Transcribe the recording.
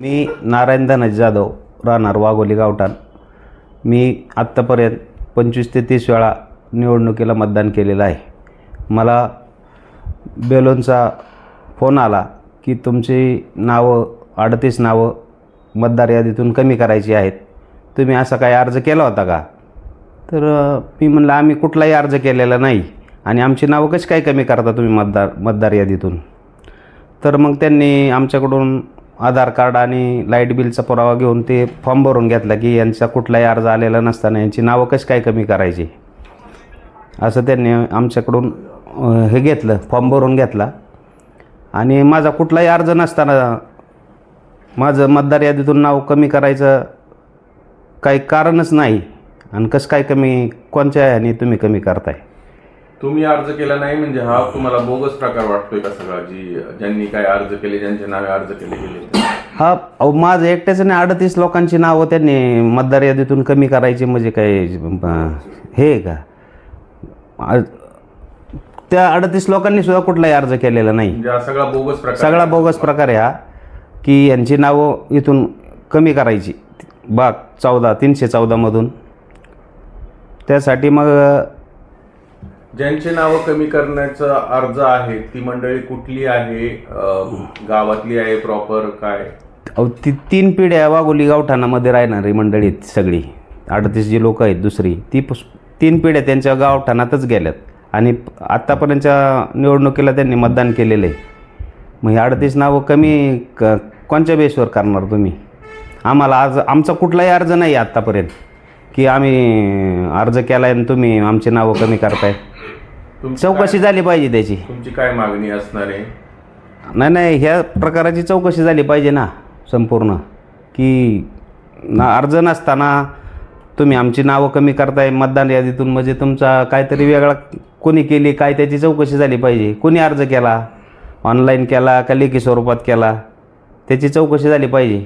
मी नारायण धनज जाधव राहणार वाघोली गावठाण. मी आत्तापर्यंत पंचवीस ते तीस वेळा निवडणुकीला मतदान केलेलं आहे. मला बेलोनचा फोन आला की तुमची नावं अडतीस नावं मतदार यादीतून कमी करायची आहेत. तुम्ही असा काही अर्ज केला होता का? तर मी म्हणलं आम्ही कुठलाही अर्ज केलेला नाही आणि आमची नावं कशी काय कमी करता तुम्ही मतदार मतदार यादीतून? तर मग त्यांनी आमच्याकडून आधार कार्ड आणि लाइट बिलचा पुरावा घेऊन ते फॉर्म भरून घेतला की यांचा कुठलाही अर्ज आलेला नसताना यांची नावं कशी काय कमी करायची? असं त्यांनी आमच्याकडून हे घेतलं फॉर्म भरून घेतला. आणि माझा कुठलाही अर्ज नसताना माझं मतदार यादीतून नाव कमी करायचं काही कारणच नाही. आणि कसं काय कमी कोणत्या ह्याने तुम्ही कमी करताय? तुम्ही अर्ज केला नाही म्हणजे हा तुम्हाला बोगस प्रकार वाटतोय का सगळा? जी ज्यांनी काय अर्ज केले ज्यांचे नावे अर्ज केले गेले. हा अहो माझं एकट्याचं नाही अडतीस लोकांची नावं त्यांनी मतदार यादीतून कमी करायची म्हणजे काय अं, हे आहे का त्या अडतीस लोकांनी सुद्धा कुठलाही अर्ज केलेला नाही. म्हणजे हा सगळा बोगस प्रकार सगळा बोगस प्रकार आहे हा की यांची नावं इथून कमी करायची. बाग चौदा तीनशे चौदामधून त्यासाठी मग ज्यांची नावं कमी करण्याचा अर्ज आहे ती मंडळी कुठली आहे अं, गावातली आहे प्रॉपर काय? अहो ती तीन पिढ्या वाघोली गावठाणामध्ये राहणारी मंडळी आहेत सगळी. अडतीस जी लोकं आहेत दुसरी. ती पस- तीन पिढ्या त्यांच्या गावठाणातच गेल्यात. आणि आत्तापर्यंतच्या निवडणुकीला त्यांनी मतदान केलेलं आहे. मग हे अडतीस नावं कमी क कोणत्या बेसवर करणार तुम्ही? आम्हाला आज आमचा कुठलाही अर्ज नाही आहे आत्तापर्यंत की आम्ही अर्ज केला आहे आणि तुम्ही आमची नावं कमी करताय. तुमची चौकशी झाली पाहिजे त्याची. तुमची काय मागणी असणार आहे? नाही नाही ह्या प्रकाराची चौकशी झाली पाहिजे ना संपूर्ण. की ना अर्ज नसताना तुम्ही आमची नावं कमी करताय मतदान यादीतून म्हणजे तुमचा काहीतरी वेगळा कोणी केली काय त्याची चौकशी झाली पाहिजे. कोणी अर्ज केला ऑनलाईन केला का लेखी स्वरूपात केला त्याची चौकशी झाली पाहिजे.